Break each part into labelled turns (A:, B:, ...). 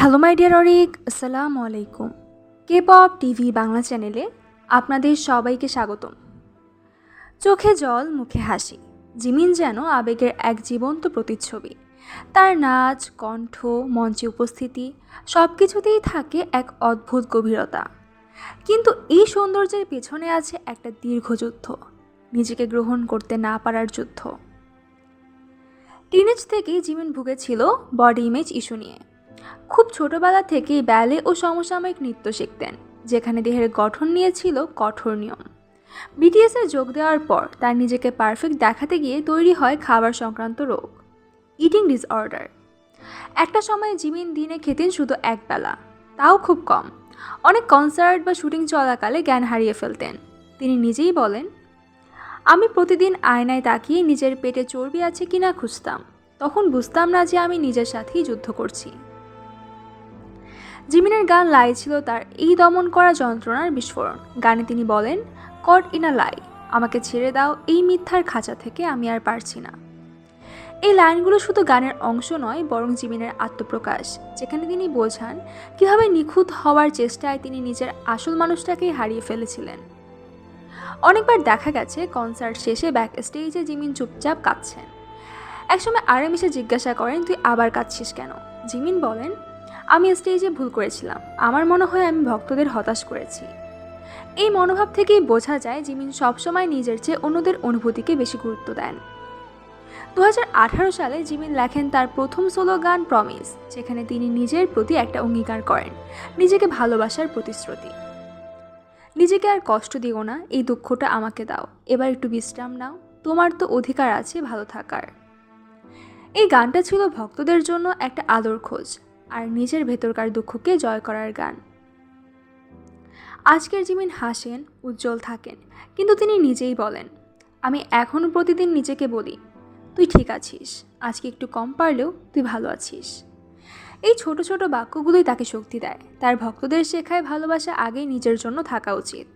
A: Hello, my dear Arik, আসসালামু আলাইকুম। K pop TV Bangla চ্যানেলে আপনাদের সবাইকে স্বাগতম। চোখে জল, মুখে হাসি। জিমিন যেন আবেগের এক জীবন্ত প্রতিচ্ছবি। তার নাচ, কণ্ঠ, মঞ্চে উপস্থিতি সব কিছুতেই থাকে এক অদ্ভুত গভীরতা। কিন্তু এই সৌন্দর্যের পেছনে আছে একটা দীর্ঘ যুদ্ধ, নিজেকে গ্রহণ করতে না পারার যুদ্ধ। টিনেজ থেকেই জিমিন ভুগেছিল বডি ইমেজ ইস্যু নিয়ে। খুব ছোটবেলা থেকেই ব্যালে ও সমসাময়িক নৃত্য শিখতেন, যেখানে দেহের গঠন নিয়েছিল কঠোর নিয়ম। বিটিএসে যোগ দেওয়ার পর তার নিজেকে পারফেক্ট দেখাতে গিয়ে তৈরি হয় খাবার সংক্রান্ত রোগ ইটিং ডিসঅর্ডার একটা সময় জিমিন দিনে খেতেন শুধু একবেলা তাও খুব কম। অনেক কনসার্ট বা শুটিং চলাকালে জ্ঞান হারিয়ে ফেলতেন। তিনি নিজেই বলেন, আমি প্রতিদিন আয়নায় তাকিয়ে নিজের পেটে চর্বি আছে কিনা খুঁজতাম। তখন বুঝতাম না যে আমি নিজের সাথেই যুদ্ধ করছি। জিমিনের গান লাই ছিল তার এই দমন করা যন্ত্রণার বিস্ফোরণ। গানে তিনি বলেন, কট ইন আ লাই, আমাকে ছেড়ে দাও এই মিথ্যার খাঁচা থেকে, আমি আর পারছি না। এই লাইনগুলো শুধু গানের অংশ নয়, বরং জিমিনের আত্মপ্রকাশ, যেখানে তিনি বোঝান কীভাবে নিখুঁত হওয়ার চেষ্টায় তিনি নিজের আসল মানুষটাকেই হারিয়ে ফেলেছিলেন। অনেকবার দেখা গেছে, কনসার্ট শেষে ব্যাক স্টেজে জিমিন চুপচাপ কাঁদছেন। একসময় আরাম জিজ্ঞাসা করেন, তুই আবার কাঁদছিস কেন? জিমিন বলেন আমি স্টেজে ভুল করেছিলাম। আমার মনে হয় আমি ভক্তদের হতাশ করেছি। এই মনোভাব থেকেই বোঝা যায় জিমিন সবসময় নিজের চেয়ে অন্যদের অনুভূতিকে বেশি গুরুত্ব দেন। দু হাজার আঠারো সালে জিমিন লেখেন তার প্রথম সোলো গান প্রমিস, যেখানে তিনি নিজের প্রতি একটা অঙ্গীকার করেন, নিজেকে ভালোবাসার প্রতিশ্রুতি। নিজেকে আর কষ্ট দিও না, এই দুঃখটা আমাকে দাও। এবার একটু বিশ্রাম নাও, তোমার তো অধিকার আছে ভালো থাকার। এই গানটা ছিল ভক্তদের জন্য একটা আদর খোঁজ। আর নিজের ভেতরকার দুঃখকে জয় করার গান। আজকের জিমিন হাসেন, উজ্জ্বল থাকেন, কিন্তু তিনি নিজেই বলেন, আমি এখনও প্রতিদিন নিজেকে বলি, তুই ঠিক আছিস, আজকে একটু কম পারলেও তুই ভালো আছিস। এই ছোট ছোট বাক্যগুলোই তাকে শক্তি দেয়। তার ভক্তদের শেখায় ভালোবাসা আগেই নিজের জন্য থাকা উচিত।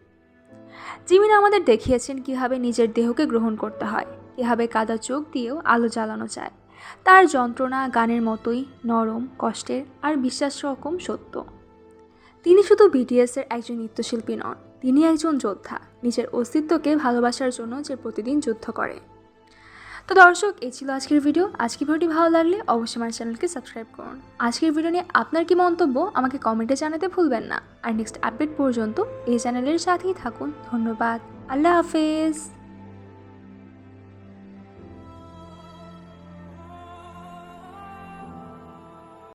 A: জিমিন আমাদের দেখিয়েছেন কীভাবে নিজের দেহকে গ্রহণ করতে হয়, কীভাবে কাদা চোখ দিয়েও আলো জ্বালানো যায়। তার যন্ত্রণা গানের মতোই নরম, কষ্টের আর বিশ্বাস রকম সত্য। তিনি শুধু বিটিএসের একজন নৃত্যশিল্পী নন, তিনি একজন যোদ্ধা। নিজের অস্তিত্বকে ভালোবাসার জন্য যে প্রতিদিন যুদ্ধ করে। তো দর্শক, এই ছিল আজকের ভিডিও। আজকের ভিডিওটি ভালো লাগলে অবশ্যই আমার চ্যানেলকে সাবস্ক্রাইব করুন। আজকের ভিডিও নিয়ে আপনার কি মন্তব্য, আমাকে কমেন্টে জানাতে ভুলবেন না। আর নেক্সট আপডেট পর্যন্ত এই চ্যানেলের সাথেই থাকুন। ধন্যবাদ। আল্লাহ হাফেজ।